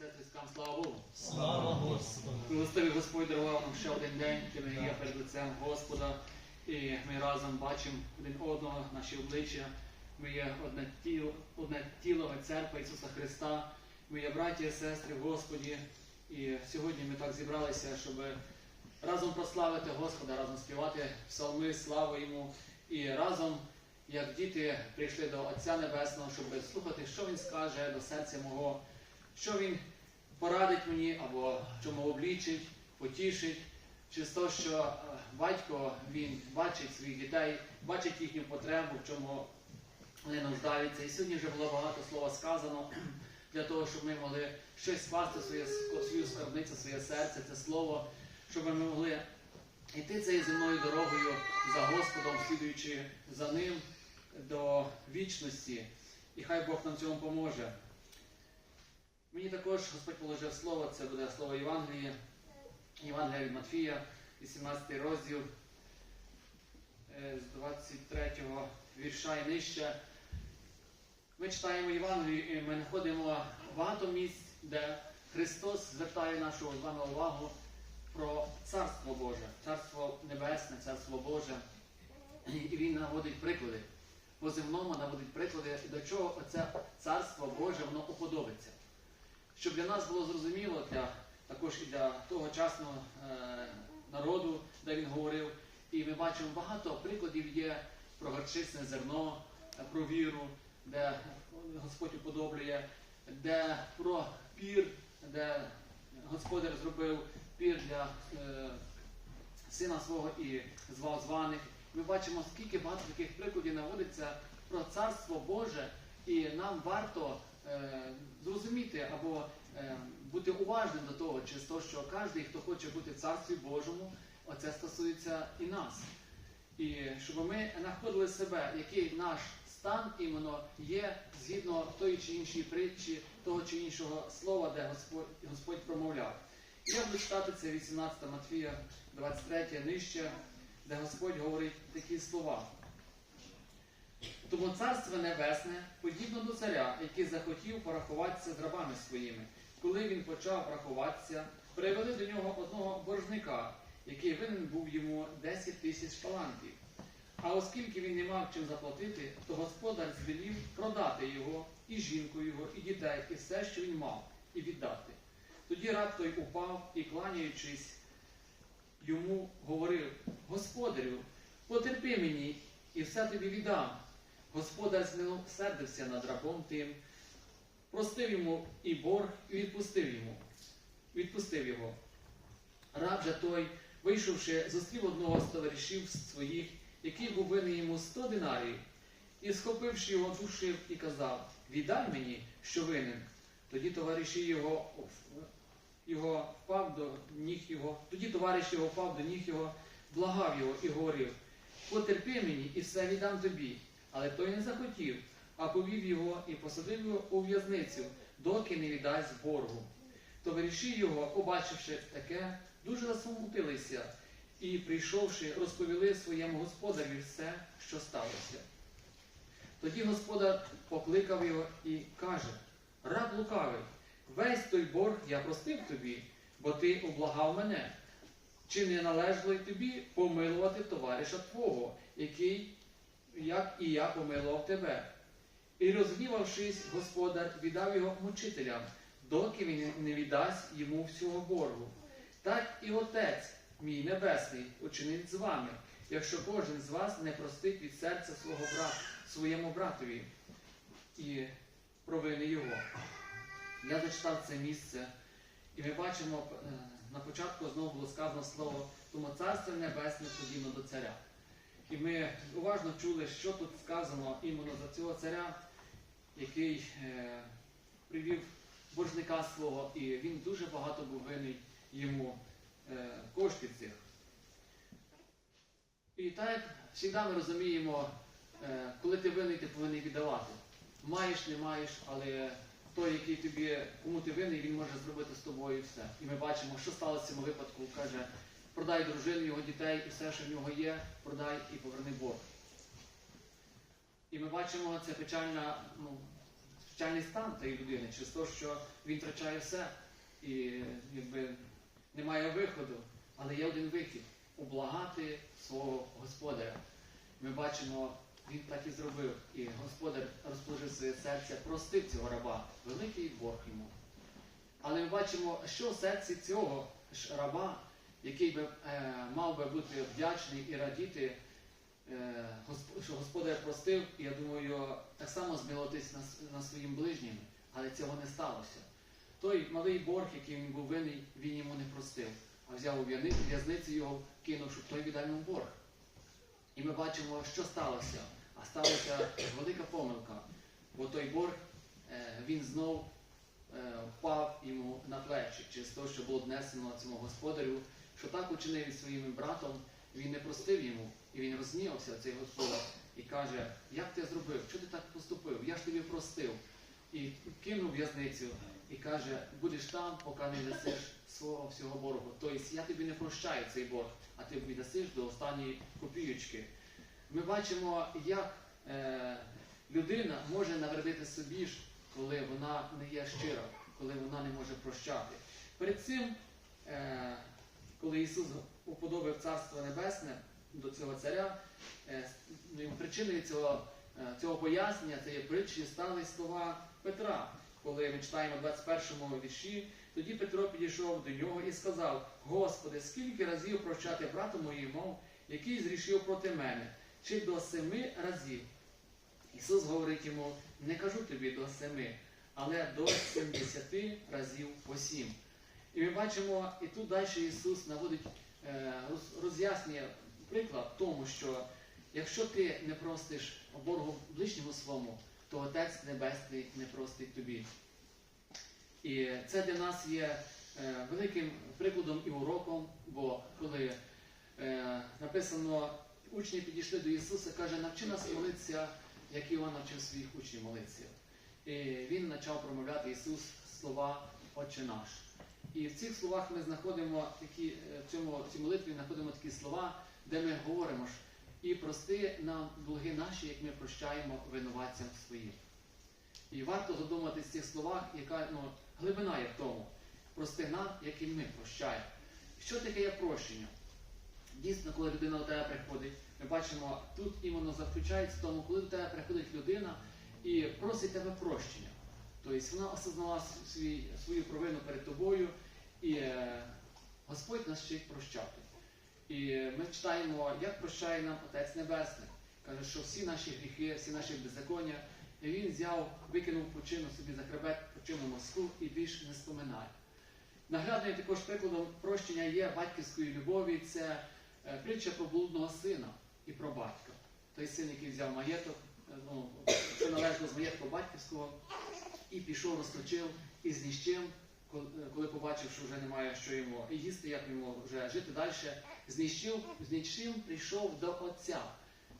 сестри, слава Богу. Слава Господу! Милостивий Господь дарував нам ще один день, коли ми є перед лицем Господа, і ми разом бачимо один одного, наші обличчя. Ми є одне тіло, одне тіло церква Ісуса Христа. Ми є браті і сестри в Господі. І сьогодні ми так зібралися, щоб разом прославити Господа, разом співати псалми, славу Йому. І разом, як діти, прийшли до Отця Небесного, щоб слухати, що Він скаже до серця мого, що Він порадить мені або чому облічить, потішить, через те, що е, батько він бачить своїх дітей, бачить їхню потребу, в чому вони нуждаються. І сьогодні вже було багато слова сказано для того, щоб ми могли щось скласти своє, свою скарбницю, своє серце, це слово, щоб ми могли йти цією земною дорогою за Господом, слідуючи за ним до вічності. І хай Бог нам цьому поможе. Мені також Господь положив слово, це буде слово Євангелії, Євангелія від Матфія, 18 розділ е, з 23 вірша і нижче. Ми читаємо Євангелію і ми знаходимо багато місць, де Христос звертає нашу з вами увагу про Царство Боже, Царство Небесне, Царство Боже. І Він наводить приклади. По земному наводить приклади, до чого оце Царство Боже воно уподобиться щоб для нас було зрозуміло, для, також і для тогочасного е, народу, де він говорив. І ми бачимо багато прикладів є про горчичне зерно, про віру, де Господь уподоблює, де про пір, де Господар зробив пір для е, сина свого і звав званих. Ми бачимо, скільки багато таких прикладів наводиться про Царство Боже, і нам варто зрозуміти або е, бути уважним до того, через те, що кожен, хто хоче бути в Царстві Божому, оце стосується і нас. І щоб ми знаходили себе, який наш стан іменно є згідно тої чи іншої притчі, того чи іншого слова, де Господь, Господь промовляв. І я буду читати це 18 Матвія, 23 нижче, де Господь говорить такі слова. Тому царство небесне подібно до царя, який захотів порахуватися з рабами своїми. Коли він почав рахуватися, привели до нього одного боржника, який винен був йому 10 тисяч талантів. А оскільки він не мав чим заплатити, то господар звелів продати його, і жінку його, і дітей, і все, що він мав, і віддати. Тоді раб той упав і, кланяючись, йому говорив: Господарю, потерпи мені, і все тобі віддам. Господар змилосердився над рабом тим, простив йому і борг, і відпустив йому. Відпустив його. Раб же той, вийшовши, зустрів одного з товаришів своїх, який винен йому сто динарів, і, схопивши його, душив і казав: Віддай мені, що винен. Тоді товариші його, його впав до ніг його, тоді товариш його впав до ніг його, благав його і говорив: Потерпи мені, і все віддам тобі. Але той не захотів, а повів його і посадив його у в'язницю, доки не віддасть боргу. Товариші його, побачивши таке, дуже засмутилися і, прийшовши, розповіли своєму господарю все, що сталося. Тоді господар покликав його і каже: Раб лукавий, весь той борг я простив тобі, бо ти облагав мене. Чи не належало й тобі помилувати товариша твого, який як і я помилував тебе. І розгнівавшись, господар віддав його мучителям, доки він не віддасть йому всього боргу. Так і Отець, мій Небесний, учинить з вами, якщо кожен з вас не простить від серця свого брата, своєму братові і провини його. Я зачитав це місце, і ми бачимо, е, на початку знову було сказано слово, тому царство небесне подібно до царя. І ми уважно чули, що тут сказано іменно за цього царя, який е, привів боржника свого, і він дуже багато був винний йому е, коштів цих. І так, як завжди ми розуміємо, е, коли ти винний, ти повинен віддавати. Маєш, не маєш, але той, який тобі, кому ти винний, він може зробити з тобою все. І ми бачимо, що сталося в цьому випадку, каже продай дружину, його дітей і все, що в нього є, продай і поверни борг. І ми бачимо це печальна, ну, печальний стан тієї людини, через те, що він втрачає все і якби немає виходу. Але є один вихід ублагати свого господаря. Ми бачимо, він так і зробив. І господар розположив своє серце, простив цього раба, великий борг йому. Але ми бачимо, що в серці цього ж раба, який би е, мав би бути вдячний і радіти, е, що господар простив, і я думаю, так само змилотись над своїм ближнім, але цього не сталося. Той малий борг, який він був винний, він йому не простив, а взяв у в'язницю його, кинув, щоб той віддав йому борг. І ми бачимо, що сталося. А сталася велика помилка, бо той борг е, він знов впав йому на плечі через те, що було внесено цьому господарю, що так учинив із своїм братом, він не простив йому, і він розгнівався, цей господар, і каже, як ти зробив, що ти так поступив? Я ж тобі простив. І кинув в'язницю і каже, будеш там, поки не дасиш свого всього боргу. Тобто я тобі не прощаю цей борг, а ти віддасиш до останньої копійочки. Ми бачимо, як е, людина може навредити собі ж, коли вона не є щира, коли вона не може прощати. Перед цим, е, коли Ісус уподобив Царство Небесне до цього царя, е, ну, причиною цього, е, цього пояснення цієї притчі стали слова Петра. Коли ми читаємо в 21 вірші, тоді Петро підійшов до нього і сказав: Господи, скільки разів прощати брату моєму, який зрішив проти мене, чи до семи разів? Ісус говорить йому, не кажу тобі до семи, але до 70 разів по сім. І ми бачимо, і тут далі Ісус наводить, е, роз'яснює приклад тому, що якщо ти не простиш боргу ближньому своєму, то Отець Небесний не простить тобі. І це для нас є е, великим прикладом і уроком, бо коли е, написано, учні підійшли до Ісуса, каже, навчи нас молитися, як Іван навчив своїх учнів молитися. І він почав промовляти Ісус слова Отче наш. І в цих словах ми знаходимо такі, е, в цьому в цій молитві знаходимо такі слова, де ми говоримо ж, і прости нам долги наші, як ми прощаємо винуватцям своїм. І варто задуматись в цих словах, яка ну, глибина є в тому. Прости нам, як і ми прощаємо. Що таке є прощення? Дійсно, коли людина до тебе приходить, ми бачимо, тут іменно заключається в тому, коли до тебе приходить людина і просить тебе прощення. Тобто вона осознала свій, свою провину перед тобою, і е, Господь нас вчить прощати. І ми читаємо, як прощає нам Отець Небесний. Каже, що всі наші гріхи, всі наші беззаконня, він взяв, викинув почину собі за хребет, почину мозку і більше не споминає. Наглядною також прикладом прощення є батьківської любові, це е, притча про блудного сина і про батька. Той син, який взяв маєток, е, ну, що належало з маєтку батьківського, і пішов, розточив і знищив, коли- коли побачив, що вже немає що йому їсти, як йому вже жити далі, знищив, знищив, прийшов до отця,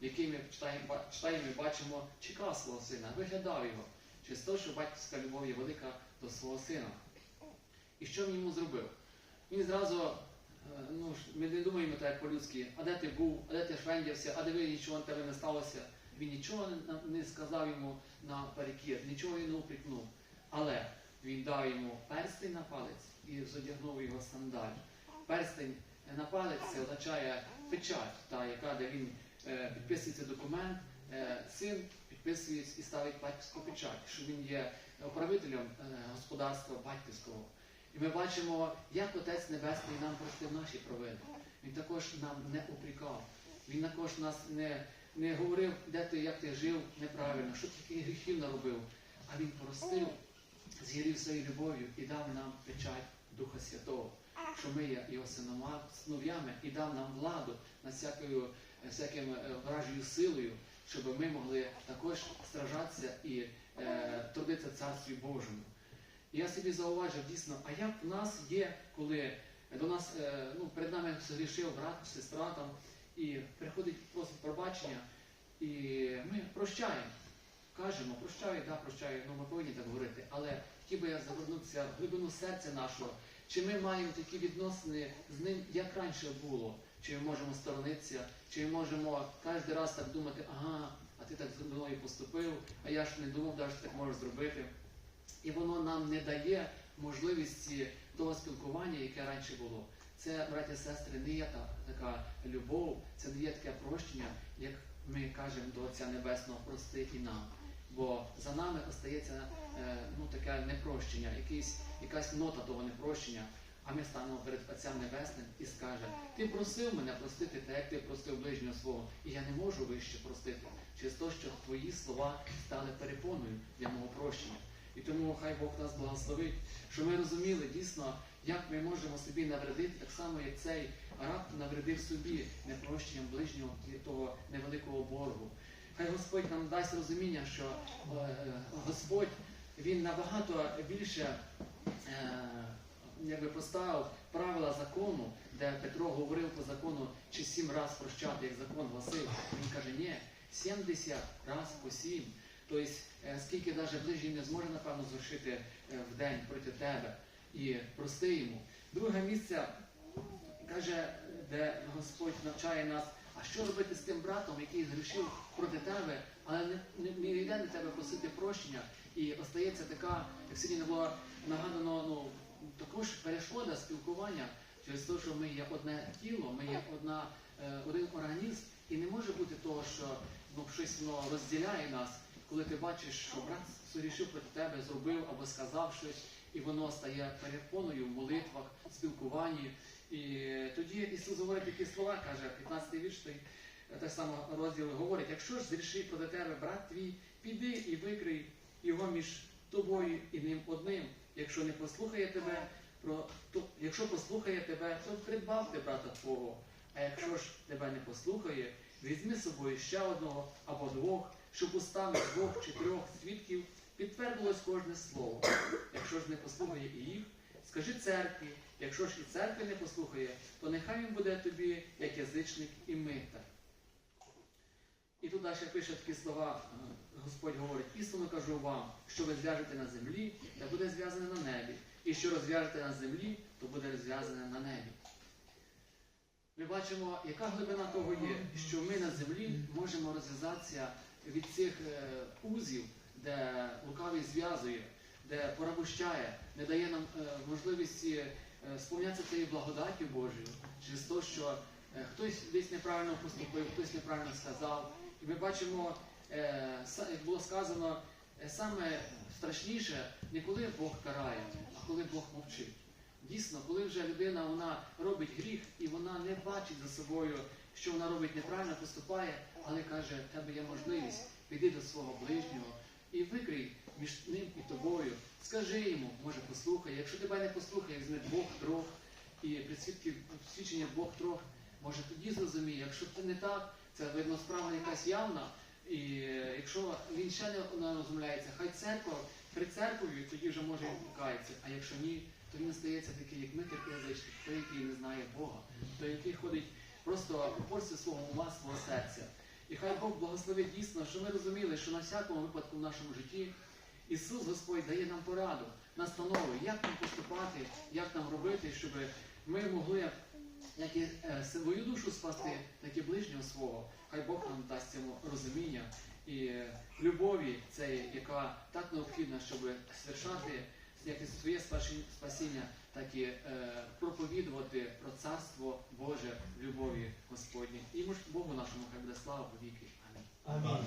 який ми читаємо, читаємо і бачимо, чекав свого сина, виглядав його, через те, що батьківська любов є велика до свого сина. І що він йому зробив? Він зразу, е, ну, ми не думаємо так по-людськи, а де ти був, а де ти швендявся, а диви, нічого на тебе не сталося. Він нічого не, сказав йому на перекір, нічого йому не упрекнув. Але він дав йому перстень на палець і зодягнув його сандаль. Перстень на палець це означає печать, та, яка, де він е, підписується документ, е, син підписує і ставить батьківську печать, що він є управителем е, господарства батьківського. І ми бачимо, як Отець Небесний нам простив наші провини. Він також нам не упрекав. Він також нас не, не говорив, де ти, як ти жив неправильно, що ти гріхів наробив. А він простив, згірів своєю любов'ю і дав нам печать Духа Святого, що ми є його синов'ями і дав нам владу над всякою, всяким е, вражою силою, щоб ми могли також стражатися і е, трудитися Царстві Божому. І я собі зауважив дійсно, а як в нас є, коли до нас е, ну, перед нами згрішив брат, сестра там, і приходить просить пробачення, і ми прощаємо. Кажемо, прощаю, да, прощаю, ну ми повинні так говорити. Але хотів би я завернутися в глибину серця нашого, чи ми маємо такі відносини з ним, як раніше було, чи ми можемо сторонитися, чи ми можемо кожен раз так думати, ага, а ти так зі мною поступив, а я ж не думав, що так можеш зробити. І воно нам не дає можливості того спілкування, яке раніше було. Це, браття і сестри, не є та, така любов, це не є таке прощення, як ми кажемо до Отця Небесного, прости і нам. Бо за нами остається е, ну, таке непрощення, якийсь, якась нота того непрощення. А ми станемо перед Отцем Небесним і скаже, ти просив мене простити так, як ти простив ближнього свого, і я не можу вище простити через те, що твої слова стали перепоною для мого прощення. І тому хай Бог нас благословить, що ми розуміли дійсно, як ми можемо собі навредити, так само, як цей раб навредив собі непрощенням ближнього того невеликого боргу. Хай Господь нам дасть розуміння, що е, Господь Він набагато більше е, якби поставив правила закону, де Петро говорив по закону, чи сім раз прощати, як закон гласив. Він каже, ні, 70 раз по сім. Тобто, е, скільки навіть ближній не зможе, напевно, звершити е, в день проти тебе. І прости йому. Друге місце каже, де Господь навчає нас, а що робити з тим братом, який згрішив проти тебе, але не, не, йде до тебе просити прощення. І остається така, як сьогодні було нагадано, ну, також перешкода спілкування через те, що ми є одне тіло, ми є одна, е, один організм, і не може бути того, що ну, щось воно розділяє нас, коли ти бачиш, що брат сорішив проти тебе, зробив або сказав щось, і воно стає перепоною в молитвах, спілкуванні. І тоді Ісус говорить такі слова, каже, 15 вірш, той е, так само розділ говорить, якщо ж зрішив проти тебе брат твій, піди і викрий його між тобою і ним одним. Якщо не послухає тебе, про то, якщо послухає тебе, то придбав ти брата твого. А якщо ж тебе не послухає, візьми з собою ще одного або двох, щоб устами двох чи трьох свідків підтвердилось кожне слово. Якщо ж не послухає і їх, скажи церкві, якщо ж і церкви не послухає, то нехай він буде тобі як язичник і митар. І тут далі пише такі слова, е, Господь говорить, істинно кажу вам, що ви зв'яжете на землі, та буде зв'язане на небі. І що розв'яжете на землі, то буде розв'язане на небі. Ми бачимо, яка глибина того є, що ми на землі можемо розв'язатися від цих е, узів, де лукавий зв'язує, де порабощає, не дає нам е, можливості е, сповнятися цією благодаттю Божою через те, що хтось десь неправильно поступив, хтось неправильно сказав. І ми бачимо, як було сказано, саме страшніше не коли Бог карає, а коли Бог мовчить. Дійсно, коли вже людина вона робить гріх і вона не бачить за собою, що вона робить неправильно, поступає, але каже, в тебе є можливість, піди до свого ближнього і викрий між ним і тобою. Скажи йому, може послухай. Якщо тебе не послухає, візьми двох трьох і при свідки свідчення двох трьох, може тоді зрозуміє. Якщо це не так, це видно справа якась явна. І е, якщо він ще не- розмовляється, хай церква при церкові тоді вже може він покається. А якщо ні, то він стається такий, як Митер і язичник, той, який не знає Бога, той, який ходить просто пропорцію свого ума, серця. І хай Бог благословить дійсно, що ми розуміли, що на всякому випадку в нашому житті Ісус Господь дає нам пораду, настанови, як нам поступати, як нам робити, щоб ми могли як і е, свою душу спасти, так і ближнього свого. Хай Бог нам дасть цьому розуміння і любові цієї, яка так необхідна, щоб свершати як і своє спасіння, так і е, проповідувати про царство Боже в любові Господній. І Богу нашому хай буде слава по віки. Амінь. Амінь.